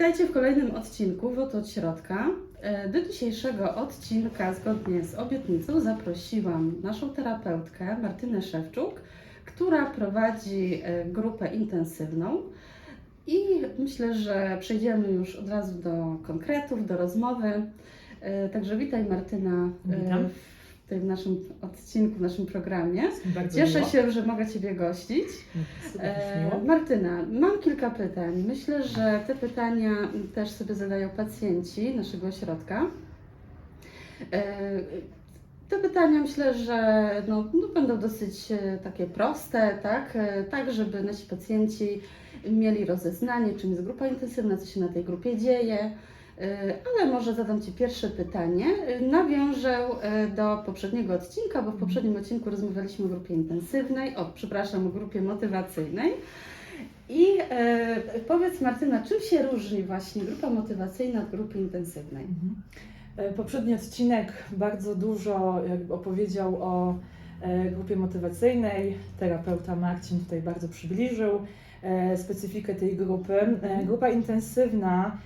Witajcie w kolejnym odcinku WOT od środka. E, Do dzisiejszego odcinka, zgodnie z obietnicą, zaprosiłam naszą terapeutkę Martynę Szewczuk, która prowadzi e, grupę intensywną. I myślę, że przejdziemy już od razu do konkretów, do rozmowy. E, Także witaj Martyna e, Witam. w naszym odcinku, w naszym programie. Bardzo Cieszę miło. się, że mogę Ciebie gościć. Super E. Martyna, mam kilka pytań. Myślę, że te pytania też sobie zadają pacjenci naszego ośrodka. E, Te pytania myślę, że no, no będą dosyć e, takie proste, tak? E, tak, żeby nasi pacjenci mieli rozeznanie, czym jest grupa intensywna, co się na tej grupie dzieje. E, Ale może zadam Ci pierwsze pytanie. E, Nawiążę e, do poprzedniego odcinka, bo w poprzednim odcinku rozmawialiśmy o grupie intensywnej, o przepraszam, o grupie motywacyjnej. I powiedz Martyna, czym się różni właśnie grupa motywacyjna od grupy intensywnej? Mhm. Poprzedni odcinek bardzo dużo opowiedział o grupie motywacyjnej. Terapeuta Marcin tutaj bardzo przybliżył specyfikę tej grupy. E, Grupa intensywna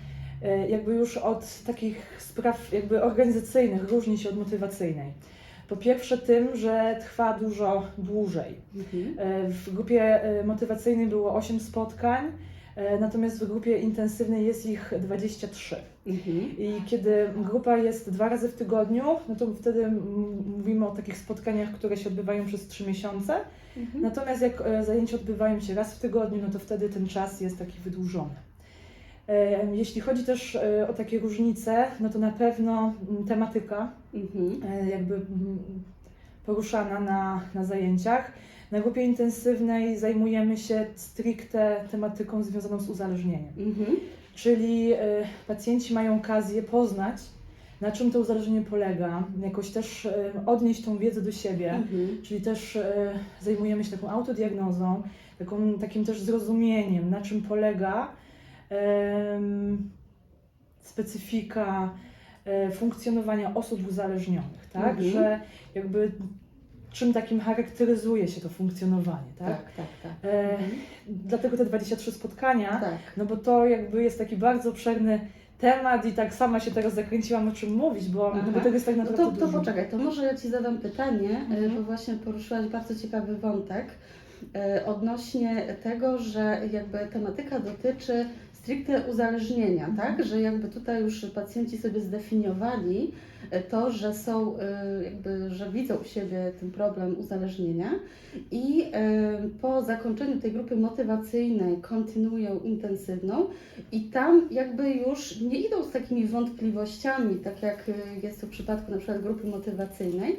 jakby już od takich spraw jakby organizacyjnych różni się od motywacyjnej. Po pierwsze tym, że trwa dużo dłużej. Mhm. E, W grupie e, motywacyjnej było 8 spotkań, e, natomiast w grupie intensywnej jest ich 23. Mhm. I kiedy grupa jest dwa razy w tygodniu, no to wtedy mówimy o takich spotkaniach, które się odbywają przez 3 miesiące. Mhm. Natomiast jak e, zajęcia odbywają się raz w tygodniu, no to wtedy ten czas jest taki wydłużony. E, Jeśli chodzi też e, o takie różnice, no to na pewno mm, tematyka Mhm. e, jakby mm, poruszana na, na zajęciach. Na grupie intensywnej zajmujemy się stricte tematyką związaną z uzależnieniem, Mhm. czyli pacjenci mają okazję poznać, na czym to uzależnienie polega, jakoś też odnieść tą wiedzę do siebie, Mhm. czyli też zajmujemy się taką autodiagnozą, taką, takim też zrozumieniem, na czym polega specyfika e, funkcjonowania osób uzależnionych, tak? Mhm. Że jakby czym takim charakteryzuje się to funkcjonowanie, tak? Tak, tak, tak. E, Mhm. Dlatego te 23 spotkania, Tak. no bo to jakby jest taki bardzo obszerny temat i tak sama się teraz zakręciłam o czym mówić, bo, no bo Aha. tego jest tak No naprawdę to, to dużo. poczekaj, to może ja Ci zadam pytanie, e, Mhm. bo właśnie poruszyłaś bardzo ciekawy wątek e, odnośnie tego, że jakby tematyka dotyczy stricte uzależnienia, tak? Że jakby tutaj już pacjenci sobie zdefiniowali e, to, że są e, jakby, że widzą u siebie ten problem uzależnienia i e, po zakończeniu tej grupy motywacyjnej kontynuują intensywną i tam jakby już nie idą z takimi wątpliwościami, tak jak jest to w przypadku na przykład grupy motywacyjnej,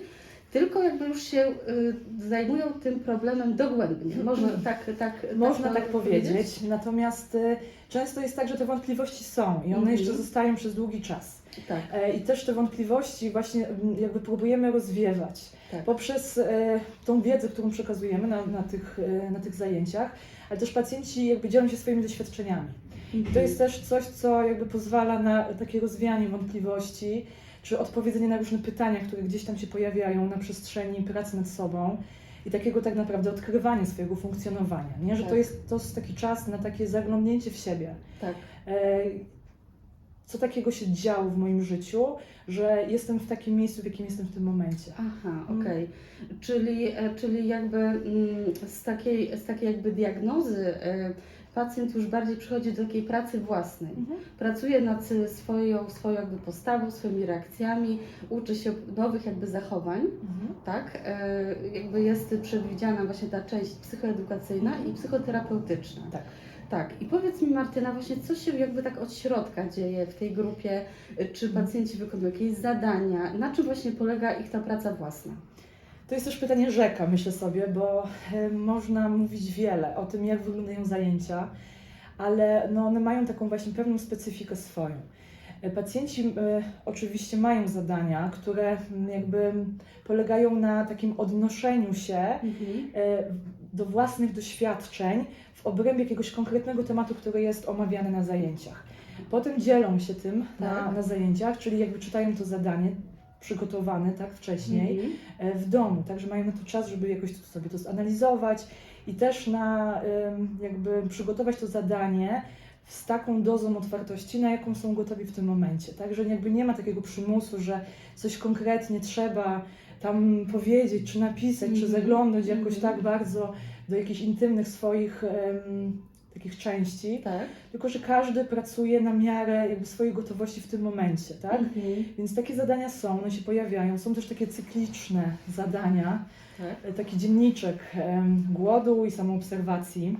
tylko jakby już się y, zajmują tym problemem dogłębnie. Można tak, tak, Można to tak powiedzieć, natomiast y, często jest tak, że te wątpliwości są i one Mhm. jeszcze zostają przez długi czas. Tak, E, I też te wątpliwości właśnie mm, jakby próbujemy rozwiewać tak. poprzez e, tą wiedzę, którą przekazujemy na, na, tych, e, na tych zajęciach, ale też pacjenci jakby dzielą się swoimi doświadczeniami. I to jest też coś, co jakby pozwala na takie rozwianie wątpliwości, czy odpowiedzenie na różne pytania, które gdzieś tam się pojawiają na przestrzeni pracy nad sobą i takiego tak naprawdę odkrywania swojego funkcjonowania, nie? że to Tak. jest to jest taki czas na takie zaglądnięcie w siebie. tak. E, Co takiego się działo w moim życiu, że jestem w takim miejscu, w jakim jestem w tym momencie. Aha, Mm. okej. Czyli, e, czyli jakby mm, z takiej, z takiej jakby diagnozy e, pacjent już bardziej przychodzi do takiej pracy własnej. pracuje nad y, swoją, swoją jakby postawą, swoimi reakcjami, uczy się nowych jakby zachowań, Mhm. tak? E, Jakby jest przewidziana właśnie ta część psychoedukacyjna i psychoterapeutyczna. Tak. Tak. I powiedz mi Martyna, właśnie co się jakby tak od środka dzieje w tej grupie? Y, Czy pacjenci wykonują jakieś zadania? Na czym właśnie polega ich ta praca własna? To jest też pytanie rzeka, myślę sobie, bo e, można mówić wiele o tym, jak wyglądają zajęcia, ale no one mają taką właśnie pewną specyfikę swoją. E, Pacjenci e, oczywiście mają zadania, które jakby polegają na takim odnoszeniu się Mhm. do własnych doświadczeń w obrębie jakiegoś konkretnego tematu, który jest omawiany na zajęciach. Potem dzielą się tym na, Tak. na zajęciach, czyli jakby czytają to zadanie przygotowane tak wcześniej Mhm. e, w domu, także mają na to czas, żeby jakoś to sobie to zanalizować i też na jakby przygotować to zadanie z taką dozą otwartości, na jaką są gotowi w tym momencie. Także jakby nie ma takiego przymusu, że coś konkretnie trzeba tam powiedzieć, czy napisać, czy Mhm. zaglądać jakoś Mhm. tak bardzo do jakichś intymnych swoich em, takich części, Tak. tylko że każdy pracuje na miarę jakby swojej gotowości w tym momencie, tak? Mhm. Więc takie zadania są, one się pojawiają. Są też takie cykliczne zadania, Tak. e, taki dzienniczek em, głodu i samoobserwacji.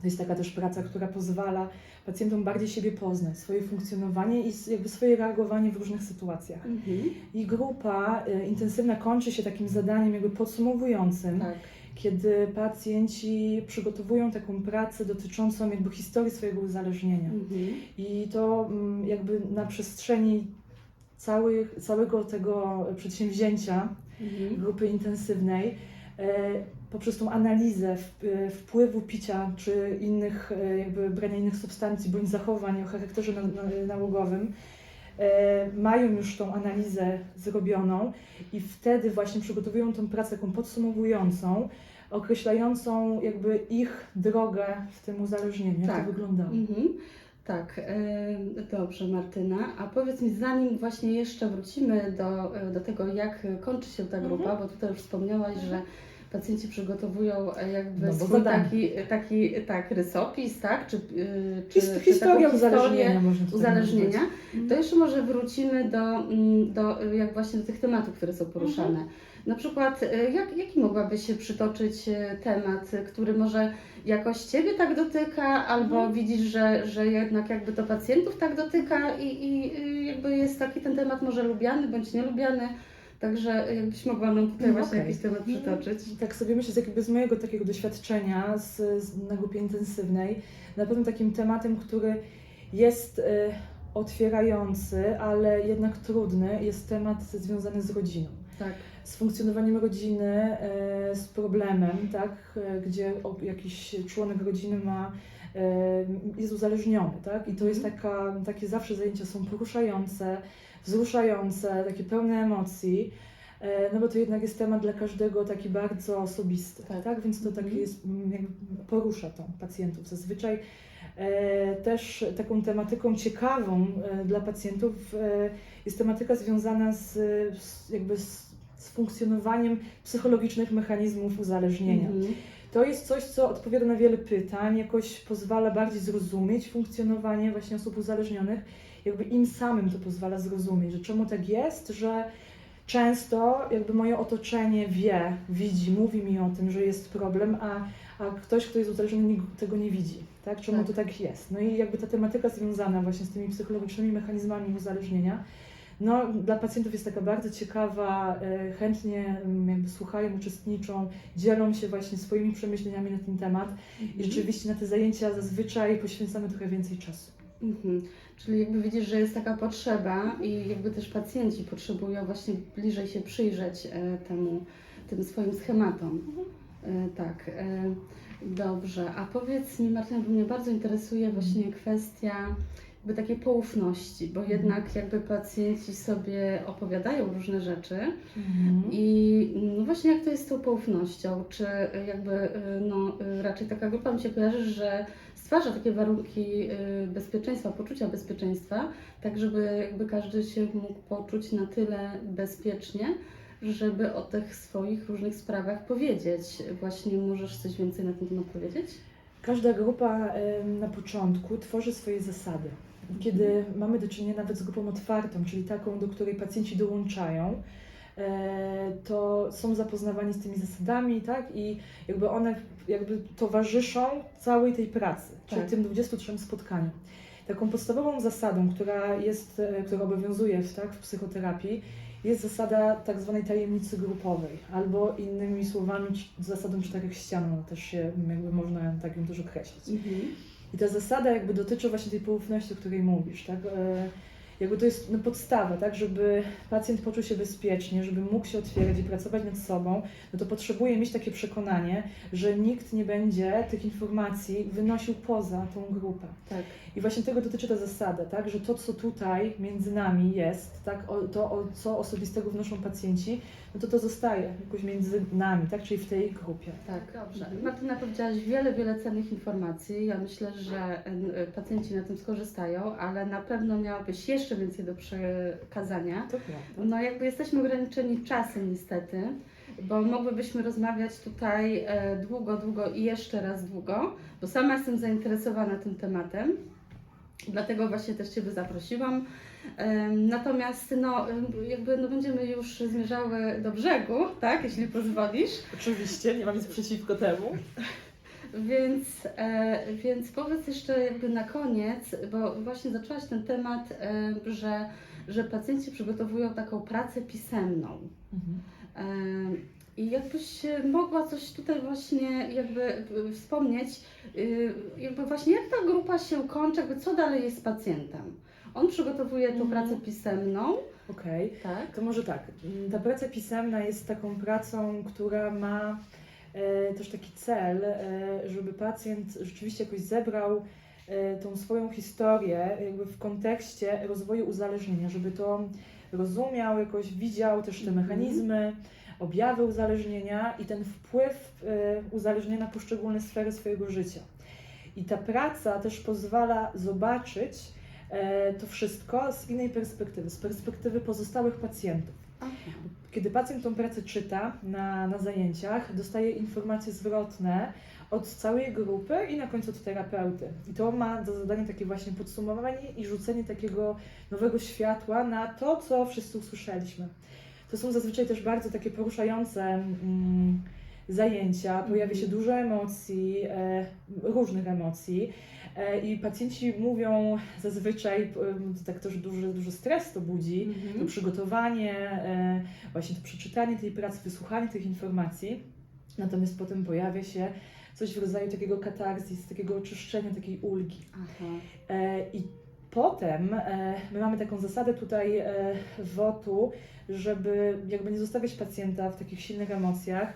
To jest taka też praca, która pozwala pacjentom bardziej siebie poznać, swoje funkcjonowanie i jakby swoje reagowanie w różnych sytuacjach. Mhm. I grupa e, intensywna kończy się takim zadaniem jakby podsumowującym, Tak. Kiedy pacjenci przygotowują taką pracę dotyczącą jakby historii swojego uzależnienia. Mhm. I to mm, jakby na przestrzeni całych, całego tego przedsięwzięcia Mhm. grupy intensywnej, e, poprzez tą analizę e, wpływu picia czy innych, e, jakby brania innych substancji bądź zachowań o charakterze na, na, nałogowym, mają już tą analizę zrobioną i wtedy właśnie przygotowują tą pracę taką podsumowującą, określającą jakby ich drogę w tym uzależnieniu, jak Tak. to wyglądało. Mhm. Tak, e, dobrze Martyna. A powiedz mi, zanim właśnie jeszcze wrócimy do, e, do tego, jak kończy się ta grupa, Mhm. bo tutaj już wspomniałaś, że pacjenci przygotowują e, jakby No swój zadanie. taki, taki tak, rysopis, tak? Czy, e, czy, His- czy historia taką uzależnienia uzależnienia. To jeszcze może wrócimy do, mm, do jak właśnie do tych tematów, które są poruszane. Na przykład, e, jak, jaki mogłaby się przytoczyć e, temat, który może jakoś Ciebie tak dotyka, albo Mhm. widzisz, że, że jednak jakby to pacjentów tak dotyka i, i y, jakby jest taki ten temat może lubiany bądź nielubiany. Także jakbyś mogła nam tutaj Mm, właśnie okej. jakiś temat przytoczyć. Tak sobie myślę, z jakby z mojego takiego doświadczenia z, z, na grupie intensywnej, na pewno takim tematem, który jest e, otwierający, ale jednak trudny, jest temat związany z rodziną. Tak. Z funkcjonowaniem rodziny, e, z problemem, tak, e, gdzie jakiś członek rodziny ma, e, jest uzależniony, tak, i to jest taka, takie zawsze zajęcia są poruszające, wzruszające, takie pełne emocji. E, No bo to jednak jest temat dla każdego taki bardzo osobisty, Tak. tak? Więc to takie Mhm. jest, mm, porusza to pacjentów. Zazwyczaj e, też taką tematyką ciekawą e, dla pacjentów jest tematyka związana z, jakby z, z funkcjonowaniem psychologicznych mechanizmów uzależnienia. Mhm. To jest coś, co odpowiada na wiele pytań, jakoś pozwala bardziej zrozumieć funkcjonowanie właśnie osób uzależnionych, jakby im samym to pozwala zrozumieć, że czemu tak jest, że często jakby moje otoczenie wie, widzi, mówi mi o tym, że jest problem, a, a ktoś, kto jest uzależniony, tego nie widzi, tak? Czemu Tak. to tak jest? No i jakby ta tematyka związana właśnie z tymi psychologicznymi mechanizmami uzależnienia, no, dla pacjentów jest taka bardzo ciekawa, e, chętnie mm, słuchają, uczestniczą, dzielą się właśnie swoimi przemyśleniami na ten temat i rzeczywiście na te zajęcia zazwyczaj poświęcamy trochę więcej czasu. Mhm. Czyli jakby widzisz, że jest taka potrzeba i jakby też pacjenci potrzebują właśnie bliżej się przyjrzeć e, temu, tym swoim schematom. E, tak, dobrze. A powiedz mi Martyna, bo mnie bardzo interesuje właśnie kwestia jakby takiej poufności, bo jednak jakby pacjenci sobie opowiadają różne rzeczy i no właśnie jak to jest z tą poufnością? Czy jakby y, no, y, raczej taka grupa mi się kojarzy, że stwarza takie warunki y, bezpieczeństwa, poczucia bezpieczeństwa, tak żeby jakby każdy się mógł poczuć na tyle bezpiecznie, żeby o tych swoich różnych sprawach powiedzieć. Właśnie możesz coś więcej na ten temat powiedzieć? Każda grupa na początku tworzy swoje zasady. Kiedy mamy do czynienia nawet z grupą otwartą, czyli taką, do której pacjenci dołączają, e, to są zapoznawani z tymi zasadami, tak? I jakby one jakby towarzyszą całej tej pracy, czyli Tak. tym 23 spotkaniom. Taką podstawową zasadą, która jest, e, która obowiązuje w, tak, w psychoterapii, jest zasada tak zwanej tajemnicy grupowej, albo innymi słowami zasadą czterech ścian, no też się jakby można tak ją też określić. I ta zasada jakby dotyczy właśnie tej poufności, o której mówisz, tak? E, jakby to jest no, podstawa, tak, żeby pacjent poczuł się bezpiecznie, żeby mógł się otwierać i pracować nad sobą, no to potrzebuje mieć takie przekonanie, że nikt nie będzie tych informacji wynosił poza tą grupę. Tak. I właśnie tego dotyczy ta zasada, tak, że to, co tutaj między nami jest, tak, to, o, co osobistego wnoszą pacjenci, no to to zostaje jakoś między nami, tak, czyli w tej grupie. Tak, dobrze. Mhm. Martyna powiedziałaś wiele, wiele cennych informacji. Ja myślę, że y, pacjenci na tym skorzystają, ale na pewno miałabyś jeszcze więcej do przekazania. To prawda. No jakby jesteśmy ograniczeni czasem niestety, bo mogłybyśmy rozmawiać tutaj e, długo, długo i jeszcze raz długo, bo sama jestem zainteresowana tym tematem. Dlatego właśnie też Ciebie zaprosiłam. Natomiast no, jakby no będziemy już zmierzały do brzegu, tak, jeśli pozwolisz. Oczywiście, nie mam nic przeciwko temu. Więc, e, więc powiedz jeszcze jakby na koniec, bo właśnie zaczęłaś ten temat, że, że pacjenci przygotowują taką pracę pisemną. Mhm. E, I jakbyś mogła coś tutaj właśnie jakby e, wspomnieć, y, jakby właśnie jak ta grupa się kończy, jakby co dalej jest z pacjentem? On przygotowuje tą Mhm. pracę pisemną, Okej. tak? To może tak. mm, Ta praca pisemna jest taką pracą, która ma e, też taki cel, e, żeby pacjent rzeczywiście jakoś zebrał e, tą swoją historię jakby w kontekście rozwoju uzależnienia, żeby to rozumiał, jakoś widział też te Mhm. mechanizmy, objawy uzależnienia i ten wpływ e, uzależnienia na poszczególne sfery swojego życia. I ta praca też pozwala zobaczyć e, to wszystko z innej perspektywy, z perspektywy pozostałych pacjentów. Kiedy pacjent tą pracę czyta na, na zajęciach, dostaje informacje zwrotne od całej grupy i na końcu od terapeuty. I to ma za zadanie takie właśnie podsumowanie i rzucenie takiego nowego światła na to, co wszyscy usłyszeliśmy. To są zazwyczaj też bardzo takie poruszające mm, zajęcia, pojawia się Mhm. dużo emocji, e, różnych emocji. E, I pacjenci mówią zazwyczaj, em, tak też duży, duży stres to budzi, to Mhm. przygotowanie, e, właśnie to przeczytanie tej pracy, wysłuchanie tych informacji. Natomiast potem pojawia się coś w rodzaju takiego katarzis, takiego oczyszczenia, takiej ulgi. E, I potem e, my mamy taką zasadę tutaj e, WOTU, żeby jakby nie zostawiać pacjenta w takich silnych emocjach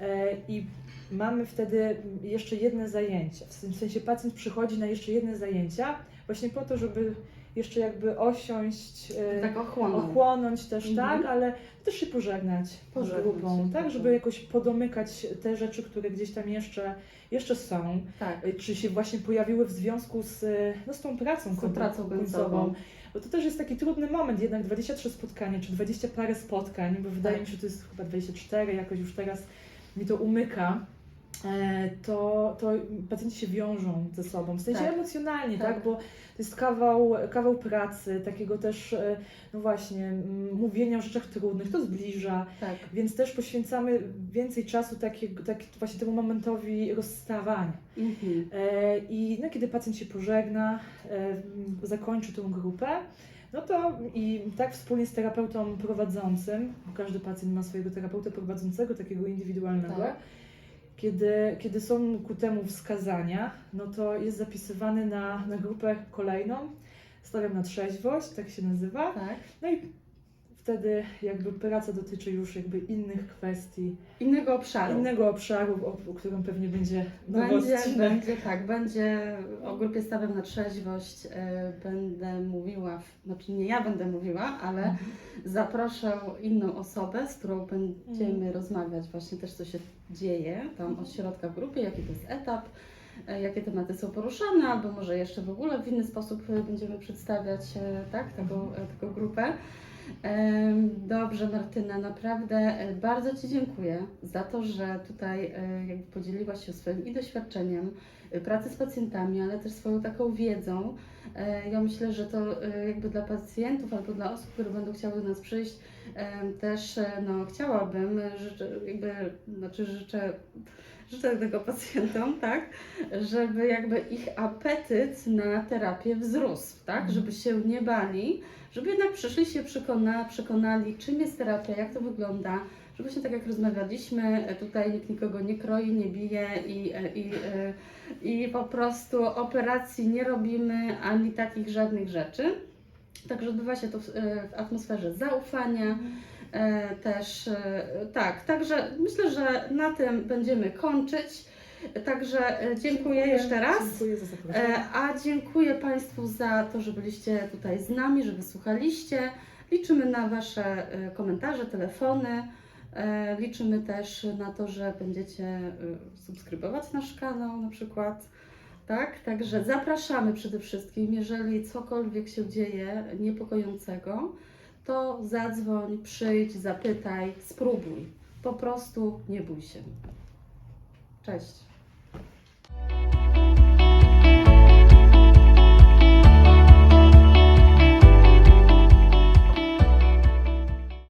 e, i mamy wtedy jeszcze jedne zajęcia. W sensie pacjent przychodzi na jeszcze jedne zajęcia właśnie po to, żeby jeszcze jakby osiąść, e, Tak ochłonął. ochłonąć też, Mhm. tak, ale też się pożegnać, Pożegnać z grupą, się, tak, tak. żeby jakoś podomykać te rzeczy, które gdzieś tam jeszcze, jeszcze są Tak. czy się właśnie pojawiły w związku z, no, z tą pracą, Z tą pracą końcową. Bo to też jest taki trudny moment, jednak 23 spotkania, czy 20 parę spotkań, bo wydaje mi się, że to jest chyba 24, jakoś już teraz mi to umyka. E, To, to pacjenci się wiążą ze sobą, w sensie Tak. emocjonalnie, Tak. tak. Bo to jest kawał, kawał pracy, takiego też, e, no właśnie, mówienia o rzeczach trudnych, to zbliża, Tak. więc też poświęcamy więcej czasu takiego, tak, właśnie temu momentowi rozstawania. Mhm. E, I no, kiedy pacjent się pożegna, zakończy tą grupę, no to i tak wspólnie z terapeutą prowadzącym, bo każdy pacjent ma swojego terapeuta prowadzącego, takiego indywidualnego, Tak. Kiedy, kiedy są ku temu wskazania, no to jest zapisywany na, na grupę kolejną, stawiam na trzeźwość, tak się nazywa, Tak. no i wtedy jakby praca dotyczy już jakby innych kwestii, Innego obszaru. innego obszaru, o, o którym pewnie będzie Będzie, będzie, tak, będzie o grupie stawiam na trzeźwość, e, będę mówiła, w- znaczy nie ja będę mówiła, ale Mhm. zaproszę inną osobę, z którą będziemy Mhm. rozmawiać właśnie też, co się dzieje tam od środka w grupie, jaki to jest etap, e, jakie tematy są poruszane, albo może jeszcze w ogóle w inny sposób e, będziemy przedstawiać e, tak, taką, Mhm. taką grupę. Dobrze, Martyna, naprawdę e, bardzo Ci dziękuję za to, że tutaj e, podzieliłaś się swoim i doświadczeniem e, pracy z pacjentami, ale też swoją taką wiedzą. Ja myślę, że to jakby dla pacjentów albo dla osób, które będą chciały do nas przyjść, też no, chciałabym, życzę, jakby, znaczy życzę, życzę tego pacjentom, tak, żeby jakby ich apetyt na terapię wzrósł, tak, Mhm. żeby się nie bali, żeby jednak przyszli się przekona, przekonali, czym jest terapia, jak to wygląda, żeby właśnie tak jak rozmawialiśmy, tutaj nikt nikogo nie kroi, nie bije i, i, e, i po prostu operacji nie robimy ani takich żadnych rzeczy. Także odbywa się to w, w atmosferze zaufania. E, też e, tak, także myślę, że na tym będziemy kończyć. Także e, dziękuję jeszcze raz. Dziękuję za zaproszenie. A dziękuję Państwu za to, że byliście tutaj z nami, że wysłuchaliście. Liczymy na Wasze komentarze, telefony. Liczymy też na to, że będziecie subskrybować nasz kanał na przykład. Tak, także zapraszamy przede wszystkim, jeżeli cokolwiek się dzieje niepokojącego, to zadzwoń, przyjdź, zapytaj, spróbuj. Po prostu nie bój się. Cześć.